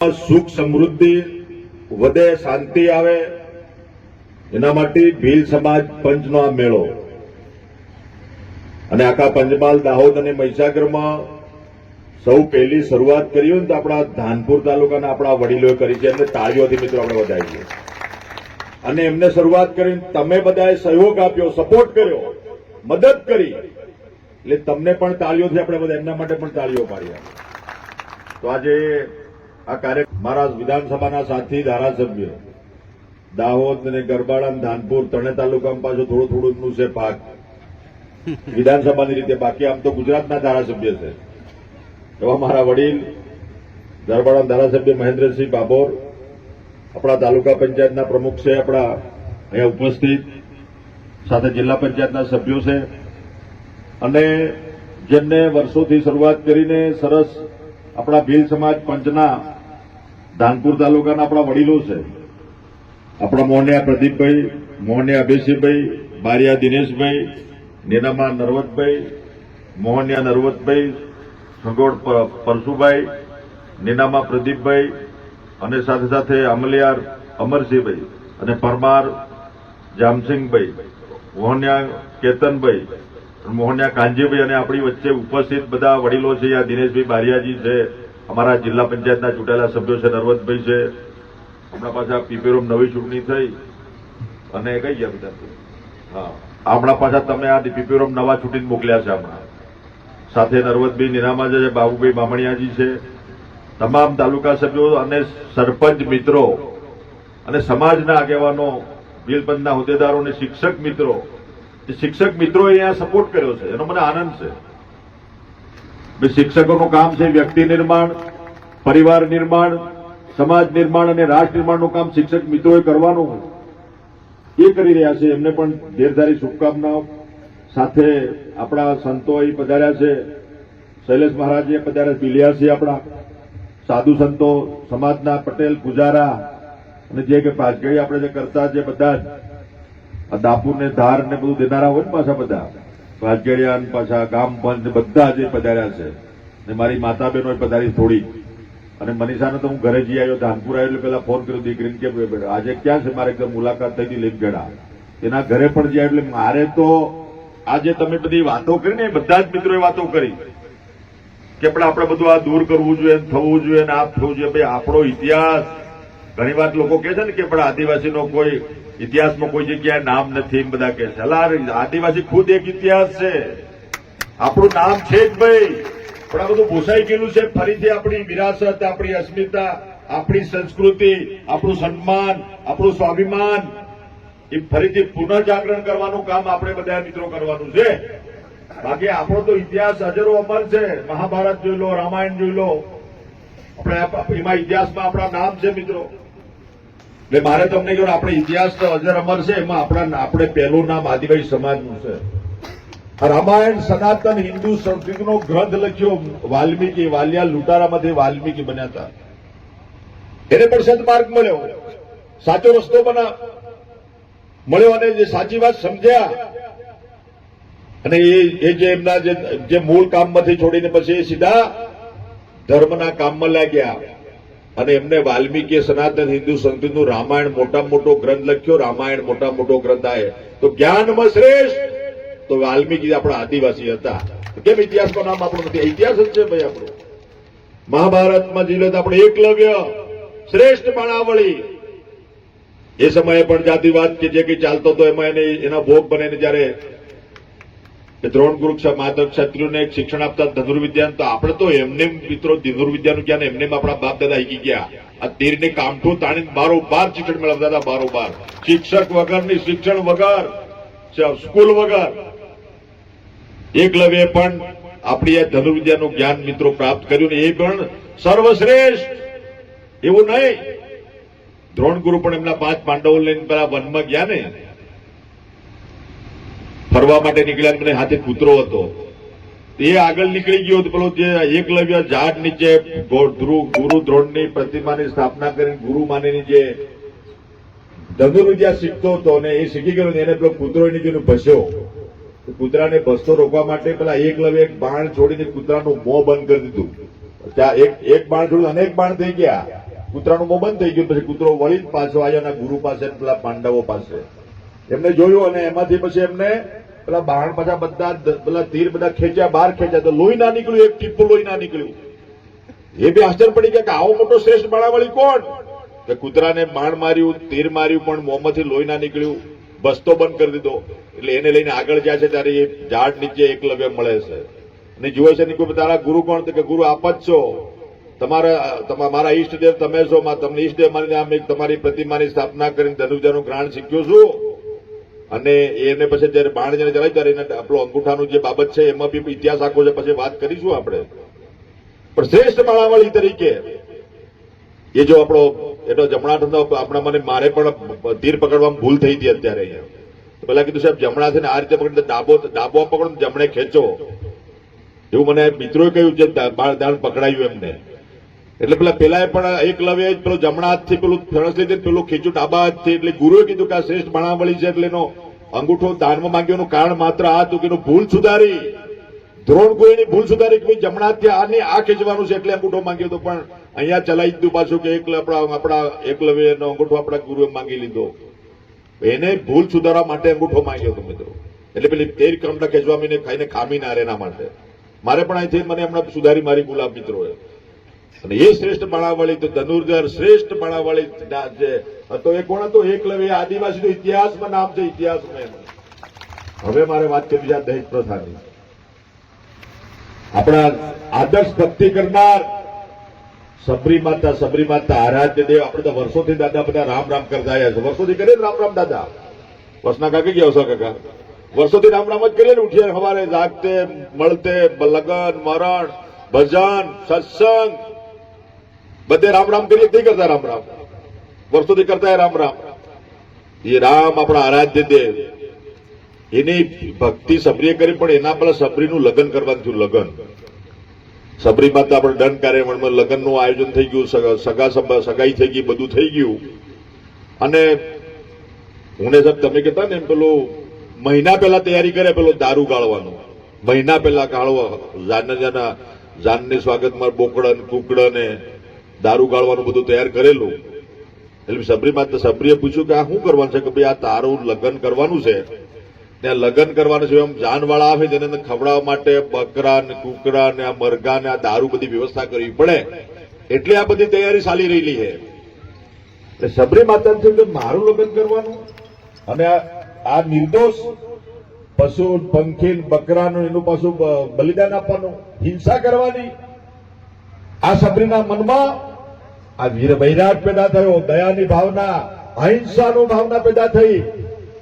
સુખ સમૃદ્ધિ, વધે શાંતિ આવે, એના માટે ભીલ સમાજ પંચનો આ મેળો. અને આખા પંચમહાલ દાહોદ અને મહીસાગરમાં સૌ પહેલી શરૂઆત કરી હોય ને તો આપણા ધાનપુર તાલુકાના આપણા વડીલોએ કરી છે. એમને તાળીઓથી મિત્રો આપણે વધાવીએ અને એમને શરૂઆત કરી તમે બધાએ સહયોગ આપ્યો સપોર્ટ કર્યો, મદદ કરી. એટલે તમને પણ તાળીઓથી આપણે બધા એમના માટે પણ તાળીઓ પાડ્યા તો આજે આ કાર્ય મારા વિધાનસભાના સાથી ધારાસભ્ય, દાહોદ અને ગરબાડા ધાનપુર ત્રણે તાલુકામાં પાછું થોડું થોડું એમનું છે પાક. વિધાનસભાની રીતે બાકી આમ તો ગુજરાતના ધારાસભ્ય છે. એવા મારા વડીલ, ગરબાડા ધારાસભ્ય મહેન્દ્રસિંહ બાબોર, આપણા તાલુકા પંચાયતના પ્રમુખ છે, આપણા અહીંયા ઉપસ્થિત, સાથે જિલ્લા પંચાયતના સભ્યો છે. અને જેમને વર્ષોથી શરૂઆત કરીને સરસ આપણા ભીલ સમાજ પંચના ધાનપુર તાલુકાના આપણા વડીલો છે. આપણા મોહનિયા પ્રદીપભાઈ, મોહનિયા અભિષેકભાઈ બારિયા દિનેશભાઈ, નેનામા નરવતભાઈ, મોહનિયા નરવતભાઈ પ- પરશુભાઈ નીનામા પ્રદીપભાઈ અને સાથે સાથે અમલિયાર અમરસિંહભાઈ અને પરમાર જામસિંહભાઈ, મોહનિયા કેતનભાઈ, મોહનિયા કાંજીભાઈ અને આપણી વચ્ચે ઉપસ્થિત બધા વડીલો છે યા દિનેશભાઈ બારિયાજી છે અમારા જિલ્લા પંચાયતના ચૂંટાયેલા સભ્યો છે, નરવતભાઈ છે. હમણાં પાછા પીપેરોમ નવી ચૂંટણી થઈ અને કઈ ગયા બધા? હા. હમણાં પાછા તમે આ પીપેરોમ નવા ચૂંટીને મોકલ્યા છે હમણાં. સાથે નરવતભાઈ નિરામાજા છે, બાબુભાઈ બામણિયાજી છે. તમામ તાલુકા સભ્યો અને સરપંચ મિત્રો અને સમાજના આગેવાનો ભીલપંથના હોદ્દેદારો અને શિક્ષક મિત્રો. શિક્ષક મિત્રોએ અહીંયા સપોર્ટ કર્યો છે. એનો મને આનંદ છે. શિક્ષકોનું કામ છે, વ્યક્તિ નિર્માણ, પરિવાર નિર્માણ, સમાજ નિર્માણ અને રાષ્ટ્ર નિર્માણનું કામ શિક્ષક મિત્રોએ કરવાનું એ કરી રહ્યા છે. એમને પણ ધીરધારી શુભકામનાઓ. સાથે આપણા સંતો અહીં પધાર્યા છે. શૈલેષ મહારાજ પધાર્યા પીલિયા છે આપણા. સાધુ સંતો, સમાજના પટેલ, પૂજારા અને જે કે પાછગઈ આપણે જે કરતા જે બધા જ. આ દાપુર ને ધાર ને બધું દેનારા હોય ને પાછા બધા. રાજગડિયા પાછા ગામ પંચ બધા જે પધાર્યા છે, ને મારી માતા બહેનો પધારી થોડી. અને મનીષાને તો હું ઘરે જઈ આવ્યો ધાનપુર એટલે પેલા ફોન કર્યો, દીકરીને કે આજે ક્યાં છે મારે મુલાકાત થઈ હતી લીમગઢા એના ઘરે પણ જઈ એટલે મારે તો આજે તમે બધી વાતો કરી ને બધા જ મિત્રોએ વાતો કરી. કે આપણે આપણે બધું આ દૂર કરવું જોઈએ, થવું જોઈએ ને આ થવું જોઈએ. ભાઈ, આપણો ઇતિહાસ ઘણી વાર લોકો કે છે ને કે પણ આદિવાસીનો કોઈ ઇતિહાસમાં કોઈ જગ્યાએ નામ નથી એમ બધા કે છે. આદિવાસી ખુદ એક ઇતિહાસ છે. આપણું નામ છે જ ભાઈ. પણ આ બધું ભૂસાઈ ગયેલું છે. ફરીથી આપણી વિરાસત, આપણી અસ્મિતા, આપણી સંસ્કૃતિ, આપણું સન્માન, આપણું સ્વાભિમાન, એ ફરીથી પુનઃજાગરણ કરવાનું કામ આપણે બધા મિત્રો કરવાનું છે. બાકી આપણો તો ઇતિહાસ હજારો અમર છે. મહાભારત જોઈ લો, રામાયણ જોઈ લો. એમાં ઇતિહાસમાં આપણા નામ છે, મિત્રો. એટલે મારે તમને કહ્યું આપણે ઇતિહાસ અજર અમર છે, એમાં આપણા આપણે પહેલું નામ આદિવાસી સમાજનું છે. રામાયણ સનાતન હિન્દુ સંસ્કૃતિનો ગ્રંથ લખ્યો વાલ્મીકી, વાલિયા લૂંટારામાંથી વાલ્મીકી બન્યા હતા. એને પણ સદમાર્ગ મળ્યો. સાચો રસ્તો બના મળ્યો અને જે સાચી વાત સમજ્યા. અને એ જે એમના જે મૂળ કામમાંથી છોડીને પછી એ સીધા ધર્મના કામમાં લાગ્યા. અને એમને વાલ્મીકી સનાતન હિન્દુ સંસ્કૃતિનું રામાયણ મોટા મોટો ગ્રંથ લખ્યો. રામાયણ મોટા મોટો ગ્રંથ આવે તો જ્ઞાનમાં શ્રેષ્ઠ. તો વાલ્મીકી આપણા આદિવાસી હતા. કેમ ઇતિહાસમાં નામ આપણું નથી? ઇતિહાસ જ છે ભાઈ આપણો. મહાભારતમાં જીલે આપણે એકલવ્ય, શ્રેષ્ઠ બાણાવળી એ સમયે પણ જાતિવાદ કે જે કંઈ ચાલતો હતો, એમાં એને એના ભોગ બને જયારે કે દ્રોણ ગુરુ માધવ ક્ષત્રિયોને શિક્ષણ આપતા ધનુર્વિદ્યા તો આપણે તો એમને મિત્રો ધનુર્વિદ્યાનું જ્ઞાન એમને આપણા બાપ દાદા શીખી ગયા. આ તીરને કામઠું તાણીને બારોબાર શિક્ષણ મેળવતા હતા, બારોબાર. શિક્ષક વગરની શિક્ષણ વગર સ્કૂલ વગર. એકલવ્ય પણ આપણી આ ધનુર્વિદ્યાનું જ્ઞાન મિત્રો પ્રાપ્ત કર્યું ને એ પણ સર્વશ્રેષ્ઠ. એવું નહીં. દ્રોણ ગુરુ પણ એમના પાંચ પાંડવો લઈને પેલા વનમાં ગયા ને. ફરવા માટે નીકળ્યા મને હાથે કૂતરો હતો. એ આગળ નીકળી ગયો પેલો જે એકલવ્ય ઝાડ નીચે ગુરુ દ્રોણની પ્રતિમાની સ્થાપના કરી ગુરુ માનેની જે ધનુર્વિદ્યા શીખતો હતો ને એ શીખી ગયો એને પેલો કૂતરો નીકળીને ભસ્યો. તો કૂતરાને ભસતો રોકવા માટે પેલા એકલવ્ય એક બાણ છોડીને કૂતરાનું મોં બંધ કરી દીધું. ત્યાં એક એક બાણ છોડ્યું અનેક બાણ થઈ ગયા. કૂતરાનું મોં બંધ થઈ ગયું. પછી કૂતરો વળી પાછો આવ્યો ગુરુ પાસે પેલા પાંડવો પાસે. એમને જોયું અને એમાંથી પછી એમને પેલા બાણ પાછા બધા પેલા તીર બધા ખેંચ્યા, બહાર ખેંચ્યા. તો લોહી ના નીકળ્યું, એક ટીપું લોહી ના નીકળ્યું. એ બી આશ્ચર્ય પડી ગયા કે આવો મોટો શ્રેષ્ઠ બાળાવાળી કોણ? કે કૂતરાને બાણ માર્યું, તીર માર્યું, પણ મોંમાંથી લોહી ના નીકળ્યું. બસ્તો બંધ કરી દીધો. એટલે એને લઈને આગળ જાય છે ત્યારે એ ઝાડ નીચે એકલવ્ય મળે છે. અને જુએ છે કોઈ તારા ગુરુ કોણ કે ગુરુ આપ જ છો. તમારા મારા ઈષ્ટદેવ તમે છો તમને ઈષ્ટદેવ એક તમારી પ્રતિમાની સ્થાપના કરીને ધનુજાનું ગ્રહણ શીખ્યો છું. અને એને પછી જયારે બાણ જયારે ત્યારે એને આપણો અંગૂઠાનું જે બાબત છે, એમાં બી ઇતિહાસ આખો છે, પછી વાત કરીશું આપણે. પણ શ્રેષ્ઠ માળાવાળી તરીકે, એ જો આપણો, એનો જમણા ધંધો આપણા મને મારે પણ તીર પકડવામાં ભૂલ થઈ હતી અત્યારે અહીંયા. પેલા કીધું, સાહેબ, જમણા છે ને આ રીતે પકડી ડાબો ડાબો પકડો જમણે ખેંચો. એવું મને મિત્રોએ કહ્યું છે બાળ દાણ પકડાયું એમને. એટલે પેલા પેલા પણ એકલવ્ય પેલો જમણા હાથથી પેલું ધણસ લીધે પેલું ખીચું ડાબા હાથથી એટલે ગુરુએ કીધું કે આ શ્રેષ્ઠ બાણાવળી છે એટલે એનો અંગૂઠો દાનમાં માંગ્યોનું કારણ માત્ર આ હતું કે એનું ભૂલ સુધારી. દ્રોણ ગોળીની ભૂલ સુધારી કે જમણા હાથથી આને આ ખેંચવાનું છે એટલે અંગૂઠો માંગ્યો હતો. પણ અહીંયા ચલાવી દીધું પાછું કે એકલ આપણા આપણા એકલવ્યનો અંગૂઠો આપણા ગુરુએ માંગી લીધો. એને ભૂલ સુધારવા માટે અંગૂઠો માંગ્યો હતો મિત્રો. એટલે પેલી તેર કામડા ખેંચવા ખાઈને ખામી ના રહે એના માટે. મારે પણ અહીંથી મને હમણાં સુધારી મારી ભૂલ મિત્રો મિત્રોએ. અને એ શ્રેષ્ઠ બાણાવાળી તો ધનુર્ધર, શ્રેષ્ઠ બાણાવાળી છે જે એ કોણ હતો? એકલવ્ય આદિવાસી ઇતિહાસમાં નામ છે, ઇતિહાસમાં. હવે મારે વાત કરવી છે દહેજ પ્રથાની. આપણા આદર્શ ભક્તિ કરનાર સબરી માતા સબરી માતા, આરાધ્ય દેવ, આપણે તો વર્ષોથી દાદા બધા રામ રામ કરતા આવ્યા છે. વર્ષોથી કરીએ રામ રામ દાદા? વર્ષના કાકી ગયા હશો કાકા? વર્ષોથી રામ રામ જ કરીએ ને ઉઠીએ સવારે જાગતે, મળતે, લગન, મરણ, ભજન, સત્સંગ બધે રામ રામ કરીએ નહીં કરતા રામ રામ. વર્ષોથી કરતા રામ રામ. એ રામ આપણા આરાધ્ય દેવ. એની ભક્તિ સબરીએ કરી, પણ એના પેલા સબરીનું લગ્ન કરવાનું થયું, લગ્ન. સબરી માતા આપણે દંડ કાર્યક્રમમાં લગ્નનું આયોજન થઈ ગયું, સગા સગાઈ થઈ ગઈ, બધું થઈ ગયું. અને હું સાહેબ તમે કહેતા ને પેલું મહિના પહેલા તૈયારી કરે, પેલો દારૂ ગાળવાનો. મહિના પહેલા ગાળવા જાન જાના, જાનની સ્વાગતમાં બોકડન ને ને દારૂ ગાળવાનું બધું તૈયાર કરેલું. એટલે સબરી માતા સબરીએ પૂછ્યું કે આ શું કરવાનું છે? કે ભાઈ આ તારું લગ્ન કરવાનું છે. ત્યાં લગ્ન કરવાનું છે એમ જાનવાળા આવે તેને ખવડાવવા માટે બકરા ને કુકરા ને આ મરઘા ને આ દારૂ બધી વ્યવસ્થા કરવી પડે. એટલે આ બધી તૈયારી ચાલી રહેલી છે. એટલે સબરી માતા કે મારું લગ્ન કરવાનું અને આ નિર્દોષ પશુ પંખી બકરાનું એનું પાછું બલિદાન આપવાનું, હિંસા કરવાની આ સબરીના મનમાં આ વીર વૈરાટ પેદા થયો, દયાની ભાવના, અહિંસાનું ભાવના પેદા થઈ.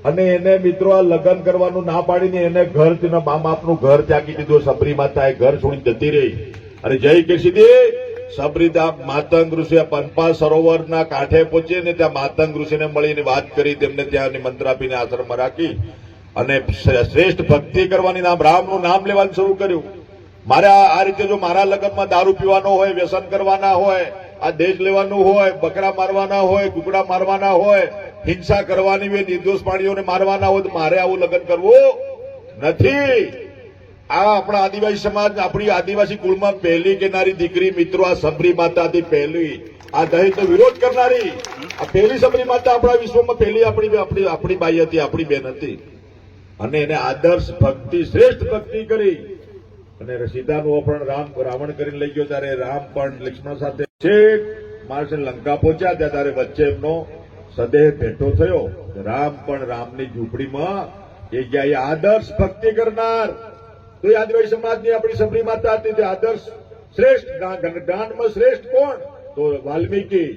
અને એને મિત્રો આ લગ્ન કરવાનું ના પાડીને એને ઘર તેના મા બાપનું ઘર ત્યાગી દીધું, સબરી માતાએ ઘર છોડી જતી રહી. અને જય કે સીધી સબરીદા માતંગ ઋષિ પંપા સરોવરના કાંઠે પહોંચી ને ત્યાં માતંગ ઋષિને મળીને વાત કરી, તેમને ત્યાં મંત્ર આપીને આશ્રમમાં રાખી. અને શ્રેષ્ઠ ભક્તિ કરવાની નામ, રામનું નામ લેવાનું શરૂ કર્યું. મારે આ રીતે જો મારા લગ્નમાં દારૂ પીવાનો હોય, વ્યસન કરવાના હોય આ દેશ લેવાનું હોય, બકરા મારવાના હોય કુકડા મારવાના હોય, હિંસા કરવાની હોય, નિર્દોષ પ્રાણીઓને મારવાના હોય, તો મારે આવું લગ્ન કરવું નથી. આ આપણા આદિવાસી સમાજ, આપણી આદિવાસી કુળમાં પહેલી કેનારી દીકરી, મિત્રો, આ સબરી માતાથી પહેલી. આ દહેજનો વિરોધ કરનારી. આ પહેલી સબરી માતા આપણા વિશ્વમાં પહેલી આપણી આપણી આપણી બાઈ હતી, આપણી બેન હતી. અને એને આદર્શ ભક્તિ, શ્રેષ્ઠ ભક્તિ કરી. અને સીતાનું અપહરણ રામ રાવણ કરીને લઈ ગયો ત્યારે રામ પણ લક્ષ્મણ સાથે છેક માણસે લંકા પહોંચ્યા ત્યાં ત્યારે વચ્ચે એમનો સદેહ ભેટો થયો. રામ પણ રામની ઝૂંપડીમાં એ ગયા આદર્શ ભક્તિ કરનાર. તો આદિવાસી સમાજની આપણી સબરી માતા હતી, તે આદર્શ શ્રેષ્ઠ જ્ઞાનમાં શ્રેષ્ઠ કોણ? તો વાલ્મીકી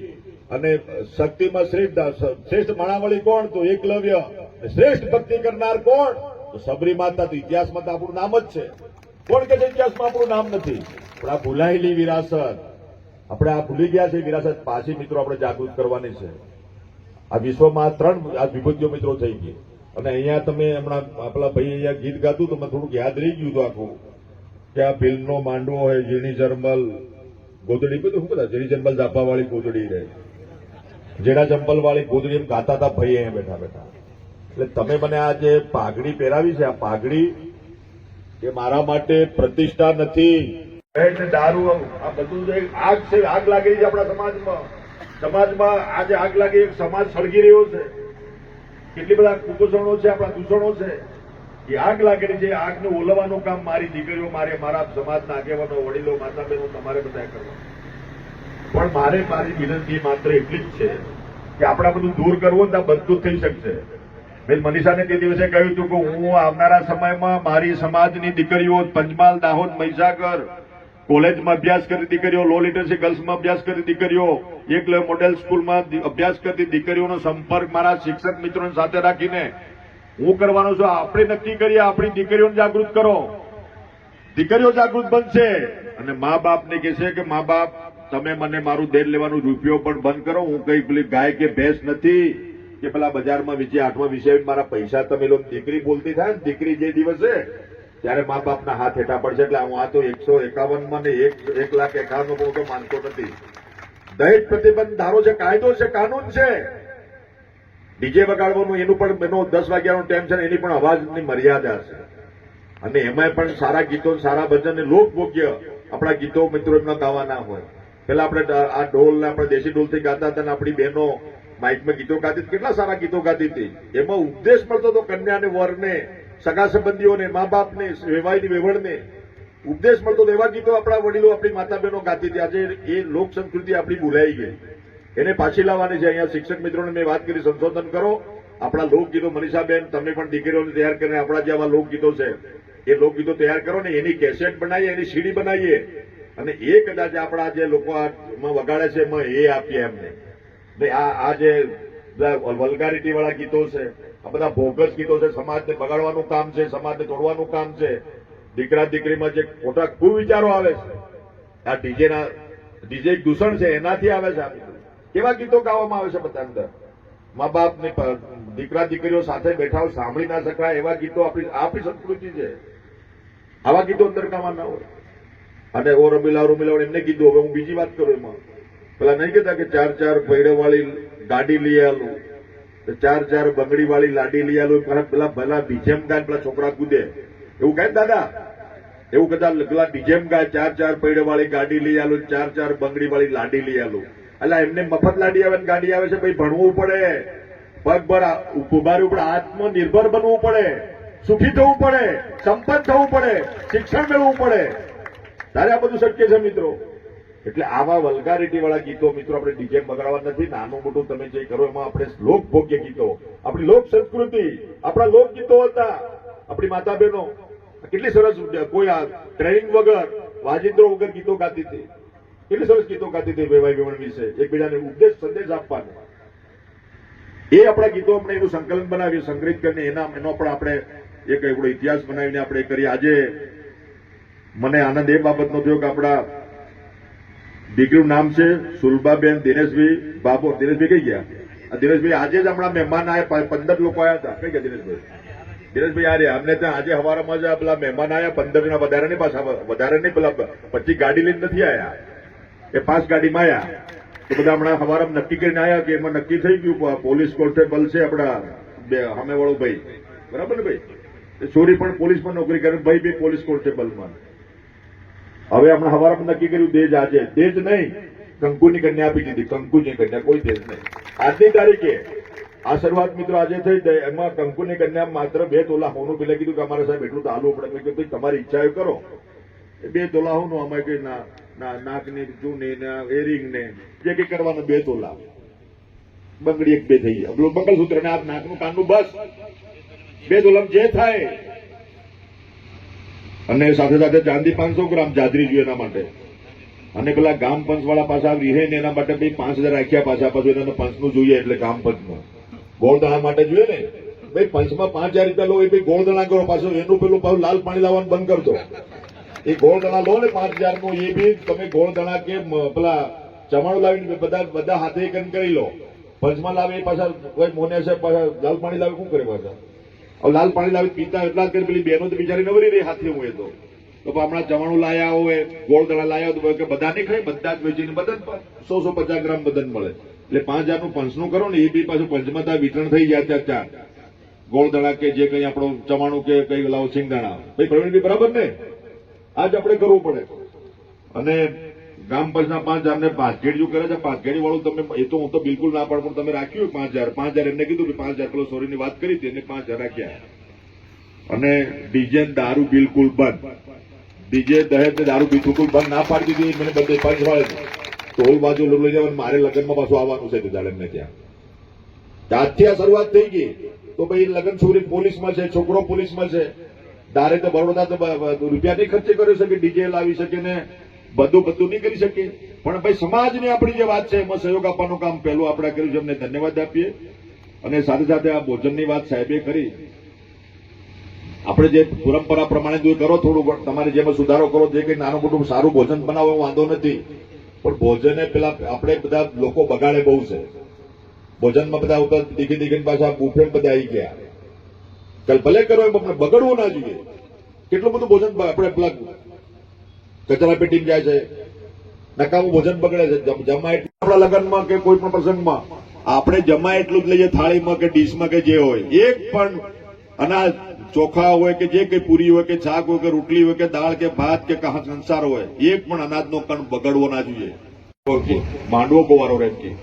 અને શક્તિમાં શ્રેષ્ઠ શ્રેષ્ઠ માળાવળી કોણ? તો એકલવ્ય શ્રેષ્ઠ ભક્તિ કરનાર કોણ? તો સબરી માતા તો ઇતિહાસમાં તો આપણું નામ જ છે. કોણ કે ઇતિહાસમાં આપણું નામ નથી? પણ આ ભૂલાયેલી વિરાસત. આપણે આ ભૂલી ગયા છે વિરાસત પાછી મિત્રો આપણે જાગૃત કરવાની છે. આ વિશ્વમાં ત્રણ આ વિભૂતિઓ મિત્રો થઈ ગઈ. અને અહીંયા તમે હમણાં આપણા ભાઈ અહીંયા ગીત ગાતું તો મને થોડુંક યાદ રહી ગયું હતું આખું. કે આ ભીલનો માંડવો હોય ઝીણી જર્મલ ગોદડી. બધું શું બધા ઝીણી જર્મલ ઝાપા વાળી ગોદડી રહે. જેડા જંપલ વાળી ગોદડી એમ ગાતા હતા ભાઈ અહીંયા બેઠા બેઠા. એટલે તમે મને આ જે પાઘડી પહેરાવી છે, આ પાઘડી એ મારા માટે પ્રતિષ્ઠા નથી. દારૂ આ બધું આગ છે, આગ લાગેલી છે આપણા સમાજમાં. સમાજમાં આજે આગ લાગી સમાજ સળગી રહ્યો છે. કેટલી બધા કુપોષણો છે, આપણા દૂષણો છે. એ આગ લાગેલી છે આગને ઓલવાનું કામ મારી દીકરીઓ, મારે મારા સમાજના આગેવાનો, વડીલો માતા બહેનો તમારે બધા કરવા પણ મારે મારી વિનંતી માત્ર એટલી જ છે કે આપણે બધું દૂર કરવું ને બધું થઈ શકશે. મેં મનીષાને તે દિવસે કહ્યું હતું કે હું આવનારા સમયમાં મારી સમાજની દીકરીઓ પંચમહાલ, દાહોદ, મહીસાગર કોલેજમાં અભ્યાસ કરતી દીકરીઓ લો લિટરસી ગર્લ્સમાં અભ્યાસ કરતી દીકરીઓ, એક મોડેલ સ્કૂલમાં અભ્યાસ કરતી દીકરીઓનો સંપર્ક મારા શિક્ષક મિત્રો સાથે રાખીને હું કરવાનો છું. આપણે નક્કી કરીએ, આપણી દીકરીઓને જાગૃત કરો. દીકરીઓ જાગૃત બનશે અને મા બાપને કહેશે કે, મા બાપ, તમે મને મારું દેર લેવાનું રૂપિયો પણ બંધ કરો. હું કઈ ગાય કે ભેંસ નથી. કે પેલા બજારમાં વિશે આઠમા વિષય મારા પૈસા તમે લોકો દીકરી બોલતી થાય ને, દીકરી જે દિવસે, ત્યારે મા બાપના હાથ હેઠા પડશે એટલે હું આ તો એકસો એકાવનમાં ને એક લાખ એકાવન હું તો માનતો નથી. દહેજ પ્રતિબંધ ધારો છે, કાયદો છે, કાનૂન છે. ડીજે વગાડવાનું, એનું પણ એનો દસ વાગ્યાનો ટાઈમ છે એની પણ અવાજની મર્યાદા છે. અને એમાંય પણ સારા ગીતો સારા ભજન લોકભોગ્ય આપણા ગીતો મિત્રો એમના ગાવાના હોય. પેલા આપણે આ ઢોલ ને આપણે દેશી ઢોલથી ગાતા હતા ને આપણી બહેનો માઇકમાં ગીતો ગાતી. કેટલા સારા ગીતો ગાતી હતી. એમાં ઉપદેશ મળતો હતો કન્યાને વરને, સગા સંબંધીઓને, મા બાપને, વેવાઈની વેવડને ઉપદેશ મળતો એવા ગીતો આપણા વડીલો, આપણી માતા બહેનો ગાતી હતી. આજે એ લોક સંસ્કૃતિ આપણી ભૂલાઈ ગઈ. એને પાછી લાવવાની છે. અહીંયા શિક્ષક મિત્રોને મેં વાત કરી. સંશોધન કરો. આપણા લોકગીતો મનીષાબેન, તમે પણ દીકરીઓને તૈયાર કરીને આપણા જે આવા લોકગીતો છે. એ લોકગીતો તૈયાર કરો ને એની કેસેટ બનાવીએ, એની સીડી બનાવીએ. અને એ કદાચ આપણા જે લોકો વગાડે છે, એમાં એ આપીએ એમને. આ જે વલગારિટી વાળા ગીતો છે, આ બધા બોગસ ગીતો છે, સમાજને બગાડવાનું કામ છે, સમાજને તોડવાનું કામ છે, દીકરા દીકરીમાં જે ખોટા કુવિચારો આવે છે, આ ડીજેના ડીજે દૂષણ છે, એનાથી આવે છે કેવા ગીતો ગાવામાં આવે છે બધા અંદર? મા બાપ ને દીકરા દીકરીઓ સાથે બેઠા સાંભળી ના શકાય એવા ગીતો આપણી આપણી સંસ્કૃતિ છે. આવા ગીતો અંદર ગાવાના હોય. અને ઓ રમીલા રમીલા એમને કીધું, હવે હું બીજી વાત કરું એમાં. પેલા નહીં કહેતા કે ચાર ચાર પૈડે વાળી ગાડી લઈ આલું ચાર ચાર બંગડી વાળી લાડી લઈ આલું પેલા પેલા બીજેમ ગાય પેલા છોકરા કૂદે. એવું કહે દાદા? એવું કદાચ પેલા બીજેમ ગાય ચાર ચાર પૈડે વાળી ગાડી લઈ આલું ચાર ચાર બંગડી વાળી લાડી લઈ આલું. એટલે એમને મફત લાડી આવે ને ગાડી આવે છે ભાઈ ભણવું પડે. પગભર ઊભા ઉપર આત્મનિર્ભર બનવું પડે. સુખી થવું પડે, સંપન્ન થવું પડે, શિક્ષણ મેળવવું પડે. ત્યારે આ બધું શક્ય છે, મિત્રો? એટલે આવા વલ્ગારિટી વાળા ગીતો મિત્રો આપણે ડીજે બગાડવા નથી. નાનું મોટું તમે જે કરો એમાં આપણે લોક ભોગ્ય ગીતો. આપણી લોક સંસ્કૃતિ, આપણા લોક ગીતો હતા. આપણી માતા બહેનો કેટલી સરસ, કોઈ ટ્રેનિંગ વગર વાજિંદ્રો વગર ગીતો ગાતી હતી. કેટલી સરસ ગીતો ગાતી હતી વેવાઈ વેવણ વિશે. એકબીજાને ઉપદેશ, સંદેશ આપવાનો. એ આપણા ગીતો આપણે એનું સંકલન બનાવી સંગ્રહિત કરીને એના, એનો પણ આપણે એક એવડો ઇતિહાસ બનાવીને આપણે કરીએ. આજે મને આનંદ એ બાબતનો થયો કે આપણા દીકરીનું નામ છે સુલભાબેન દિનેશભાઈ બાબો દિનેશભાઈ કઈ ગયા? દિનેશભાઈ આજે જ હમણાં મહેમાન આવ્યા પંદર લોકો આવ્યા હતા. કઈ ગયા દિનેશભાઈ? દિનેશભાઈ, આ અમને ત્યાં આજે હવારમાં જ પેલા મહેમાન આવ્યા પંદર જણા વધારે નહીં, પાછા વધારે નહીં, પેલા પછી ગાડી લઈને નથી આવ્યા એ પાંચ ગાડીમાં આવ્યા તો બધા હમણાં હવારમાં નક્કી કરીને આવ્યા કે એમાં નક્કી થઈ ગયું પોલીસ કોન્સ્ટેબલ છે આપણા સામેવાળો ભાઈ. બરાબર ને ભાઈ? ચોરી પણ પોલીસમાં નોકરી કરે ભાઈ બી પોલીસ કોન્સ્ટેબલમાં. હવે હમણાં હવારમાં નક્કી કર્યું, દેજ આજે. દેજ નહીં, કંકુની કન્યા આપી દીધી. કંકુની કન્યા, કોઈ દેજ નહીં. આજની તારીખે આ શરૂઆત મિત્રો આજે થઈ જાય. એમાં કંકુની કન્યા માત્ર બે તોલા હોનું પેલા કીધું કે અમારે સાહેબ એટલું તો હાલવું પડે. મેં કીધું તમારી ઈચ્છા કરો. બે તોલા હોનું અમારે કઈ ના નાકની ચૂની ને એરિંગ ને. જે કઈ કરવાનું બે તોલા. બંગડી એક બે થઈ ગયા. પેલું મંગલસૂત્ર ને આ નાકનું કાનનું બસ. બે તોલામ જે થાય અને સાથે સાથે ચાંદી પાંચસો ગ્રામ જાદરી જોઈએ એના માટે. અને પેલા ગામ પંચ વાળા પાછા વિહે ને એના માટે ભાઈ પાંચ હજાર રાખ્યા પાછા પાછું એને પંચનું જોઈએ એટલે ગામ પંચનું. ગોળદાણા માટે જોઈએ ને, ભાઈ પંચમાં પાંચ હજાર રૂપિયા લો એ ભાઈ ગોળદાણા કરો પાછું, એનું પેલું પાછું લાલ પાણી લાવવાનું બંધ કરતો એ ગોળદાણા લો ને પાંચ હજારનું એ બી તમે ગોળદાણા કે પેલા ચમાણું લાવીને બધા બધા હાથે કરી લો. પંચમાં લાવે એ પાછા મોને છે પાછા લાલ પાણી લાવે, શું કરે પાછા? હવે લાલ પાણી લાવી પીતા એટલા જ કરી પેલી બહેનો તો બિચારી નવરી રહી હાથે હું એ તો. તો હમણાં ચવાણું લાયા હોય ગોળદડા લાયા હોય કે બધા ખાય બધા જ વેચીને બદન સો સો પચાસ ગ્રામ બદન મળે. એટલે પાંચ હજારનું પંચનું કરો ને, એ બી પાછું પંચમાં ત્યાં વિતરણ થઈ જાય ત્યાં ચાર. ગોળદડા કે જે કંઈ આપણું ચવાણું કે કઈ લાવો સિંગદાણા ભાઈ, પ્રવીણભાઈ, બરાબર ને? આજ આપણે કરવું પડે. અને ગ્રામ પંચાયતના પાંચ હજાર ને પાંચગેડી કરે છે. પાંચગેડી વાળું તમે, એ તો હું તો બિલકુલ ના પાડું, પણ તમે રાખ્યું પાંચ હજાર. પાંચ હજાર એમને કીધું કે પાંચ હજાર પેલો સોરીની વાત કરી હતી, એને પાંચ હજાર રાખ્યા. અને ડીજે દારૂ બિલકુલ બંધ. ડીજે દહેજ ને દારૂ બિલકુલ બંધ ના પાડી દીધી, મને બધે પાંચ વાળે ટોલ બાજુ લઈ જવાનું, મારે લગ્નમાં પાછું આવવાનું છે તે એમને ત્યાં. ત્યાંથી આ શરૂઆત થઈ ગઈ. તો ભાઈ લગ્ન છોકરી પોલીસમાં છે, છોકરો પોલીસમાં છે. દારે તો બરોડા રૂપિયા નહીં ખર્ચે કરી શકે, ડીજે લાવી શકે ને બધું બધું નહીં કરી શકીએ. પણ ભાઈ, સમાજને આપણી જે વાત છે, એમાં સહયોગ આપવાનું કામ પહેલું આપણે કર્યું છે, એમને ધન્યવાદ આપીએ. અને સાથે સાથે આ ભોજનની વાત સાહેબે કરી. આપણે જે પરંપરા પ્રમાણે કરો થોડું તમારે જેમાં સુધારો કરો, જે કંઈ નાનું મોટું સારું ભોજન બનાવો વાંધો નથી. પણ ભોજને પેલા, આપણે બધા લોકો બગાડે બહુ છે. ભોજનમાં બધા ઉતર દીખી દીખીને પાછા બુફે બધા આવી ગયા. કલ ભલે કરો એમ આપણે બગડવું ના જોઈએ. કેટલું બધું ભોજન આપણે પેલા કચરા પેટીમાં જાય છે. નકામું ભોજન બગડે છે. જમ- એટલું આપણા લગ્નમાં કે કોઈ પણ પ્રસંગમાં આપણે જમા એટલું જ લઈએ, થાળીમાં કે ડીશમાં કે જે હોય. એક પણ અનાજ ચોખા હોય કે જે કઈ પૂરી હોય કે શાક હોય કે રોટલી હોય કે દાળ કે ભાત કે કહા સંસાર હોય, એક પણ અનાજનો કણ બગડવો ના જોઈએ. માંડવો કોવારો રહે કે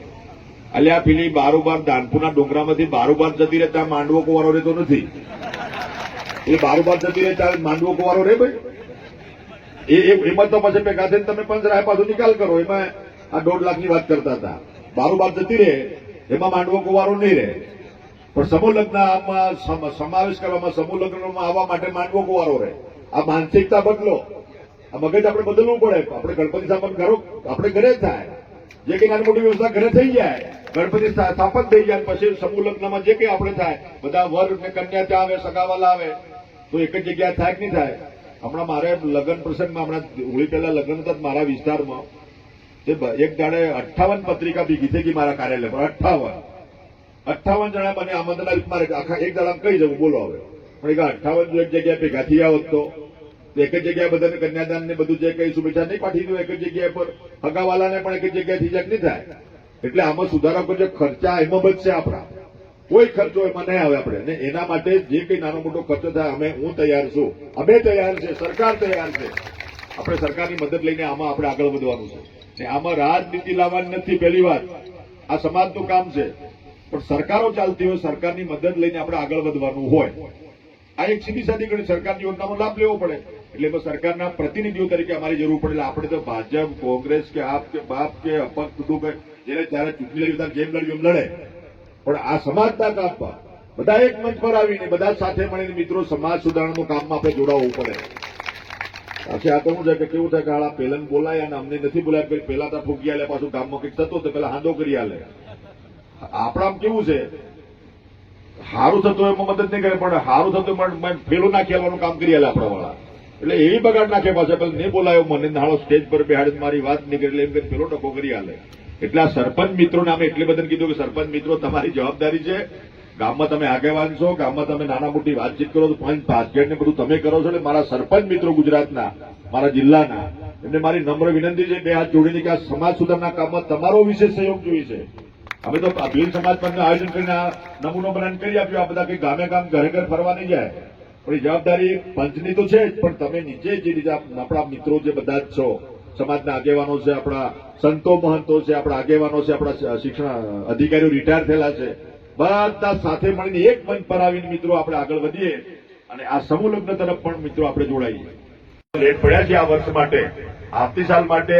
અલ્યા પેલી બારોબાર દાનપુરના ડુંગરામાંથી બારોબાર જતી રહેતા માંડવો કોવારો રહેતો નથી. એટલે બારોબાર જતી રહે ત્યારે માંડવો કોવારો રહે ભાઈ? એ તો પછી ભેગા તમે જરા પાછો નિકાલ કરો. એમાં આ દોઢ લાખની વાત કરતા હતા. બારોબાર જતી રહે, એમાં માંડવો કુવારો નહીં રહે. પણ સમૂહ લગ્ન સમાવેશ કરવામાં, સમૂહ લગ્નમાં આવવા માટે માંડવો કુવારો રહે. આ માનસિકતા બદલો. આ મગજ આપણે બદલવું પડે. આપણે ગણપતિ સ્થાપન કરો, આપણે ઘરે થાય. જે કઈ નાની મોટી વ્યવસ્થા ઘરે થઈ જાય, ગણપતિ સ્થાપન થઈ જાય, પછી સમૂહ લગ્નમાં જે કઈ આપણે થાય, બધા વર ને કન્યા ત્યાં આવે, સગાવાલા આવે, તો એક જ જગ્યા થાય કે નહીં થાય? હમણાં મારે લગ્ન પ્રસંગમાં હમણાં હોળી પહેલા લગ્ન હતા મારા વિસ્તારમાં જે એક જાણે અઠ્ઠાવન પત્રિકા ભેગી થઈ ગઈ મારા કાર્યાલય પર અઠ્ઠાવન. અઠ્ઠાવન જણા મને આમંત્રણ મારે આખા એક દાડા કહી જવું? બોલો હવે. પણ એક અઠ્ઠાવન જો એક જગ્યાએ ભેગા થયા હોત તો? એક જ જગ્યાએ બધાને કન્યાદાન ને બધું જે કઈ શુભેચ્છા નહીં પાઠવી દઉં એક જ જગ્યા પર હગાવાલાને પણ એક જ જગ્યાએથી જગ નહીં થાય. એટલે આમાં સુધારો કરજો. ખર્ચા એમાં બચશે આપણા. કોઈ ખર્ચો એમાં નહીં આવે આપણે. ને એના માટે જે કઈ નાનો મોટો ખર્ચો થાય, અમે, હું તૈયાર છું. અમે તૈયાર છે, સરકાર તૈયાર છે. આપણે સરકારની મદદ લઈને આમાં આપણે આગળ વધવાનું છે. ને આમાં રાજનીતિ લાવવાની નથી પહેલી વાત. આ સમાજનું કામ છે. પણ સરકારો ચાલતી હોય, સરકારની મદદ લઈને આપણે આગળ વધવાનું હોય. આ એક સીધી સાદી ગણી સરકારની યોજનાનો લાભ લેવો પડે. એટલે સરકારના પ્રતિનિધિઓ તરીકે અમારી જરૂર પડે. એટલે આપણે તો ભાજપ, કોંગ્રેસ કે આપ કે બાપ કે અપક્ષ બધું જેને ત્યારે ચૂંટણી લડી જેમ લડ્યું એમ લડે. પણ આ સમાજના કામમાં બધા એક મંચ પર આવીને બધા સાથે મળીને મિત્રો સમાજ સુધારણાનું કામમાં આપણે જોડાવવું પડે. પછી આ તો છે કે કેવું થાય કે આ પેલન બોલાય અને અમને નથી બોલાય પેલા તો ફૂકી આલે, પાછું ગામમાં કંઈક થતું તો પેલા હાંદો કરી આલે. આપણામાં કેવું છે? સારું થતું એમાં મદદ નહીં કરે, પણ સારું થતું પણ ફેલું નાખી આવવાનું કામ કરી આલે આપણા વાળા એટલે એવી બગાડ નાખે પાછા પેલા નહીં બોલાયો, મને નાળો સ્ટેજ પર બેહાડી મારી વાત નીકળે એમ કે પેલો ટકો કરી આલે. એટલે સરપંચ મિત્રોને નામે એટલે બધાને કીધું કે સરપંચ મિત્રો, તમારી જવાબદારી છે. ગામમાં તમે આગેવાન છો, ગામમાં તમે નાના મોટી વાતચીત કરો પાંચ ને બધું તમે કરો છો એટલે મારા સરપંચ મિત્રો ગુજરાતના, મારા જિલ્લાના, એમને મારી નમ્ર વિનંતી છે બે હાથ જોડીને કે આ સમાજ સુધારના કામમાં તમારો વિશેષ સહયોગ જોઈએ છે. અમે તો ભીલ સમાજ પંચનું આયોજન કરીને આ નમૂનો બનાવીને કરી આપ્યો. આ બધા કઈ ગામે ગામ ઘરે ઘર ફરવા નહીં જાય. પણ જવાબદારી પંચની તો છે જ. પણ તમે નીચે જે રીતે આપણા મિત્રો જે બધા જ છો સમાજના આગેવાનો છે, આપણા સંતો મહંતો છે, આપણા આગેવાનો છે, આપણા શિક્ષણ અધિકારીઓ રિટાયર થયેલા છે. બધા સાથે મળીને એક મંચ પર આવીને મિત્રો આપણે આગળ વધીએ અને આ સમૂહ લગ્ન તરફ પણ મિત્રો આપણે જોડાઈએ. લેટ પડ્યા છે આ વર્ષ માટે. આવતી સાલ માટે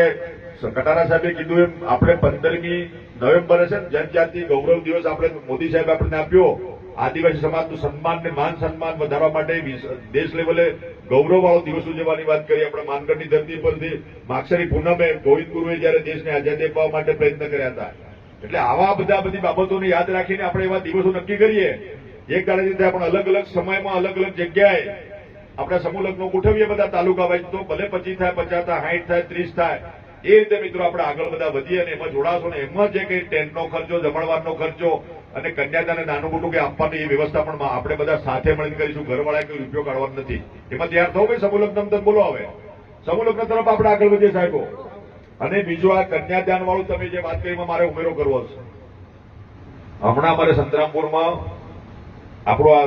કટારા સાહેબે કીધું એમ, આપણે પંદરમી નવેમ્બરે છે જનજાતિ ગૌરવ દિવસ આપણે મોદી સાહેબ આપણને આપ્યો. આદિવાસી સમાજનું સન્માન ને માન સન્માન વધારવા માટે દેશ લેવલે ગૌરવ દિવસ ઉજવવાની વાત કરી. આપણે માનગઢની ધરતી પરથી માક્ષરી પૂનમે ગોવિંદ ગુરુએ જયારે દેશને આઝાદી અપાવવા માટે પ્રયત્ન કર્યા હતા. એટલે આવા બધા બધી બાબતોને યાદ રાખીને આપણે એવા દિવસો નક્કી કરીએ. એક દાડાથી આપણે અલગ અલગ સમયમાં અલગ અલગ જગ્યાએ આપણે સમૂહ લગ્નો ગોઠવીએ બધા તાલુકા વાઇઝ તો ભલે પચીસ થાય, પચાસ થાય સાઠ થાય, ત્રીસ થાય. એ રીતે મિત્રો આપણે આગળ બધા વધીએ અને એમાં જોડાશો ને એમાં જે કઈ ટેન્ટનો ખર્ચો, જમણવારનો ખર્ચો અને કન્યાદાને નાનું મોટું કે આપવાની એ વ્યવસ્થા પણ આપણે બધા સાથે મળીને કરીશું. ઘરવાળા કોઈ રૂપિયો કાઢવાનો નથી. એમાં તૈયાર થવું ભાઈ સમૂહ તરફ બોલો હવે. સમૂહ તરફ આપણે આગળ વધીએ સાહેબો. અને બીજું આ કન્યાદાન વાળું તમે જે વાત કરી મારે ઉમેરો કરવો છે. હમણાં અમારે સંતરામપુરમાં આપણો આ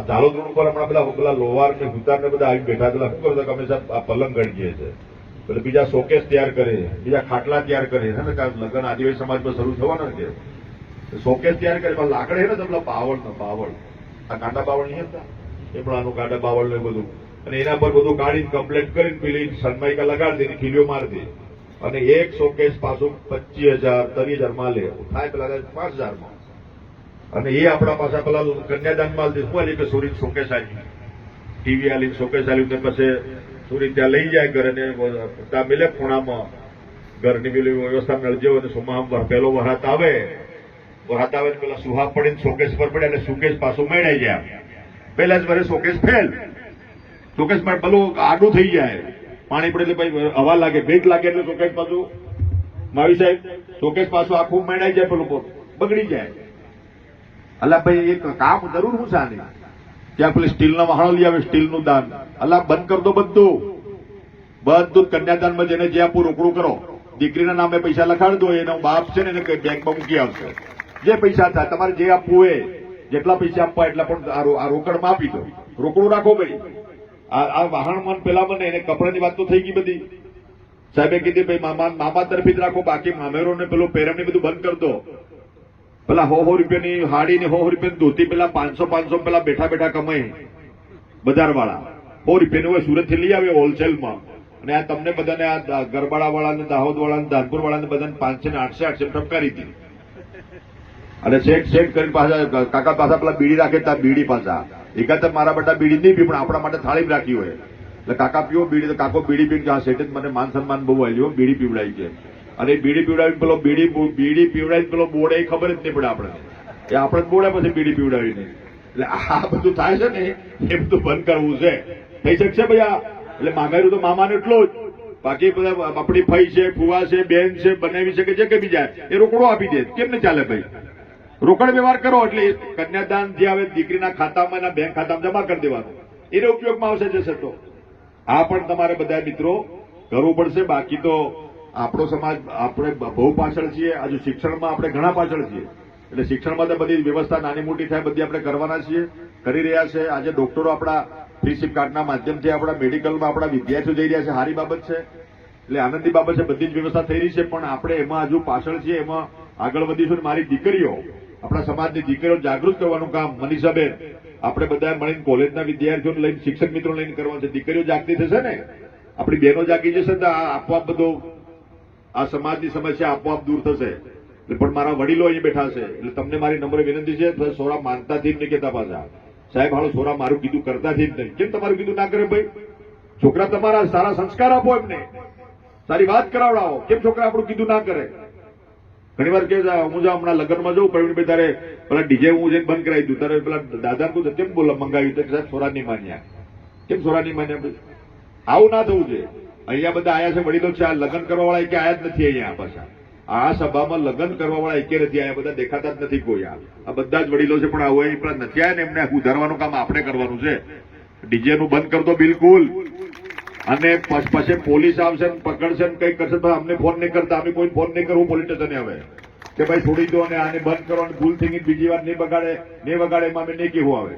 દાલોદ રોડ ઉપર હમણાં પેલા પેલા લોહાર ને ભૂતાર ને બધા આવી બેઠા પેલા શું કરતા અમે સાહેબ? પલંગ ગણીએ છે. એટલે બીજા શોકેસ તૈયાર કરે, બીજા ખાટલા તૈયાર કરે છે ને? કારણ લગ્ન આદિવાસી સમાજમાં શરૂ થવાના કે? શોકેસ તૈયાર કરે, પણ લાકડે ને? તમને પાવડ ને બાવળ. આ કાંડા બાવળ નહીં હતા? એ પણ આનું કાંડા બાવળ ને બધું. અને એના પર બધું કાઢીને કમ્પ્લેટ કરીને પેલી સનમાઈકા લગાડી દે ખીલીઓ મારી દે અને એક શોકેસ પાછું પચીસ હજાર ત્રીસ હજારમાં લે. થાય પેલા પાંચ હજારમાં અને એ આપણા પાછા પેલા કન્યાદાનમાં શું કે સુરીત શોકેસ આવી ટીવી આલી શોકેસ આલી પછી સુરીત ત્યાં લઈ જાય ઘરે ને ત્યાં મિલે ખૂણામાં. ઘરની પેલી વ્યવસ્થા નળજો અને સુમા પેલો વરાત આવે. વરાત આવે પેલા સુહા પડીને શોકેશ પર પડે અને સુકેશ પાછું મેળાઈ જાય પેલા જ વરે શોકેસ ફેલ. શોકેશમાં પેલું આડું થઈ જાય. પાણી પડે એટલે ભાઈ હવા લાગે, ભેટ લાગે એટલે શોકેશ પાછું માવી સાહેબ શોકેશ પાછું આખું મેળાઈ જાય પેલું બગડી જાય. અલા ભાઈ, એક કામ જરૂર હું આની ત્યાં પેલી સ્ટીલના વાહણો લઈ આવે, સ્ટીલનું દાન. અલા બંધ કરતો બધું. બધું કન્યાદાનમાં જઈને જે આપવું રોકડું કરો. દીકરીના નામે પૈસા લખાડી દો એનો બાપ છે ને એને બેંકમાં મૂકી આવશે. જે પૈસા થાય, તમારે જે આપવું હોય, જેટલા પૈસા આપવા એટલા પણ આ રોકડમાં આપી દો. રોકડું રાખો ભાઈ. આ વાહણ મન પેલા મને, એને કપડાની વાત તો થઈ ગઈ બધી. સાહેબે કીધી, ભાઈ, મામા મામા તરફી જ રાખો, બાકી મામેરો ને પેલું પેરમની બધું બંધ કરતો પેલા હો હો રૂપિયાની હાડી ને હો હો રૂપિયાની ધોતી પેલા પાંચસો પાંચસો પેલા બેઠા બેઠા કમાય બજાર વાળા હો રૂપિયાની હોય સુરતથી લઈ આવે હોલસેલમાં. અને આ તમને બધાને આ ગરબાડા વાળાને દાહોદ વાળા ને ધાનપુર વાળા ને બધાને પાંચસો ને આઠસો આઠસો ઠપકારી હતી. અને સેટ સેટ કરીને પાછા કાકા પાછા પેલા બીડી રાખે ત્યાં બીડી પાછા. એકાદ મારા બધા બીડી નહીં પી, પણ આપણા માટે થાળી રાખી હોય. એટલે કાકા પીવો બીડી, તો કાકો બીડી પીને જ મને માન સન્માન બહુ આવ્યું બીડી પીવડાવી છે અને બીડી પીવડાવી પેલો બીડી બીડી પીવડાવી પેલો બોડે એ ખબર જ નહીં પડે આપણે. એ આપણે જ બોર્ડે પછી બીડી પીવડાવી નહીં એટલે આ બધું થાય છે ને, એ બધું બંધ કરવું છે. થઈ શકશે ભૈયા? એટલે મામેરું તો મામાને એટલું જ. બાકી બધા આપણી ફઈ છે, ફુવા છે, બેન છે બનાવી શકે છે કે બીજા. એ રોકડો આપી દે. કેમ ને ચાલે ભાઈ? રોકડ વ્યવહાર કરો એટલે કન્યાદાન જે આવે દીકરીના ખાતામાં એના બેંક ખાતામાં જમા કરી દેવાનું. એને ઉપયોગમાં આવશે જશે તો. આ પણ તમારે બધા મિત્રો કરવું પડશે. બાકી તો આપણો સમાજ, આપણે બહુ પાછળ છીએ, હજુ શિક્ષણમાં આપણે ઘણા પાછળ છીએ. એટલે શિક્ષણમાં તો બધી વ્યવસ્થા નાની મોટી થાય, બધી આપણે કરવાના છીએ, કરી રહ્યા છે. આજે ડોક્ટરો આપણા ફ્રીશીપ કાર્ડના માધ્યમથી આપણા મેડિકલમાં આપણા વિદ્યાર્થીઓ જઈ રહ્યા છે. સારી બાબત છે. એટલે આનંદની બાબત છે, બધી જ વ્યવસ્થા થઈ રહી છે, પણ આપણે એમાં હજુ પાછળ છીએ, એમાં આગળ વધીશું મારી દીકરીઓ, આપણા સમાજની દીકરીઓ જાગૃત કરવાનું કામ મનીષાબેન આપણે બધા મળીને કોલેજના વિદ્યાર્થીઓને લઈને, શિક્ષક મિત્રો લઈને કરવાનું છે. દીકરીઓ જાગતી થશે ને? આપણી બહેનો જાગી જશે તો આ આપોઆપ બધો આ સમાજની સમસ્યા આપોઆપ દૂર થશે. પણ મારા વડીલો અહીં બેઠા છે. એટલે તમને મારી નમ્ર વિનંતી છે સોરા માનતાથી જ નહીં કહેતા પાછા. સાહેબ, હાલો, સોરા મારું કીધું કરતાથી જ નહીં. કેમ તમારું કીધું ના કરે ભાઈ? છોકરા તમારા સારા સંસ્કાર આપો એમને. સારી વાત કરાવડાવો. કેમ છોકરા આપણું કીધું ના કરે? ઘણી વાર કે હું જાઉં હમણાં લગ્નમાં જઉં પ્રવીણભાઈ તારે પેલા ડીજે હું જઈને બંધ કરાવી દઉં તારે પેલા દાદા કહું કેમ બોલા મંગાવ્યું? તો સાહેબ, સોરા નહીં માન્યા. કેમ સોરા નહીં માન્યા? આવું ના થવું છે અહીંયા બધા આયા છે વડીલો છે આ લગ્ન કરવા વાળા એકે આયા જ નથી અહીંયા પાછા. આ સભામાં લગ્ન કરવા વાળા એકે નથી આયા બધા દેખાતા જ નથી કોઈ આ બધા જ વડીલો છે, પણ આવું અહીં પેલા નથી. આયા ને એમને ઉધારવાનું કામ આપણે કરવાનું છે. ડીજે નું બંધ કરતો બિલકુલ. અને પછી પોલીસ આવશે પકડશે ને કઈ કરશે, તો અમને ફોન નહીં કરતા. અમે કોઈ ફોન નહીં કરવું, પોલીસ સ્ટેશને હવે કે ભાઈ છોડી દો અને આને બંધ કરો ભૂલ થઈ ગઈ બીજી વાર નહીં બગાડે નહીં બગાડે એમાં અમે નહીં કહેવું આવે.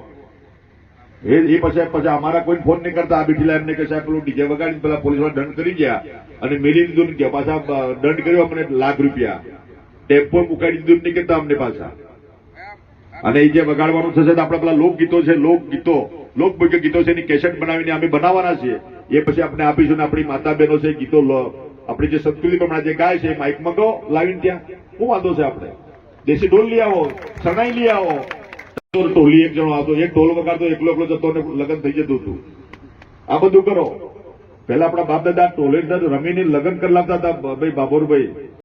એ એ પછી પછી અમારા કોઈ ફોન નહીં કરતા. આ એમને કે સાહેબ, પેલું ડીજે વગાડીને પેલા પોલીસ દંડ કરી ગયા અને મેરી દીધું ને ગયા. પાછા દંડ કર્યો અમને લાખ રૂપિયા. ટેમ્પો મુકાડી દીધું નહીં કહેતા અમને પાછા. અને એ જે વગાડવાનું થશે આપણા પેલા લોકગીતો છે, લોકગીતો. લોકભોગ્ય ગીતો છે, એની કેસેટ બનાવીને અમે બનાવવાના છીએ. એ પછી આપણે આપીશું ને આપણી માતા બહેનો છે ગીતો લો- આપણી જે સંસ્કૃતિ પ્રમાણે જે ગાય છે, એ માઇક મગો લાવીને ત્યાં. શું વાંધો છે આપણે? દેશી ઢોલ લઈ આવો, શરણાઈ લઈ આવો. ટોલી એક જણો આવતો, એક ઢોલ વગાડતો, એકલો એકલો જતો ને લગ્ન થઈ જતું હતું. આ બધું કરો. પેલા આપણા બાપ દાદા ટોલે રમીને લગ્ન કરી લાવતા હતા, ભાઈ બાબોરભાઈ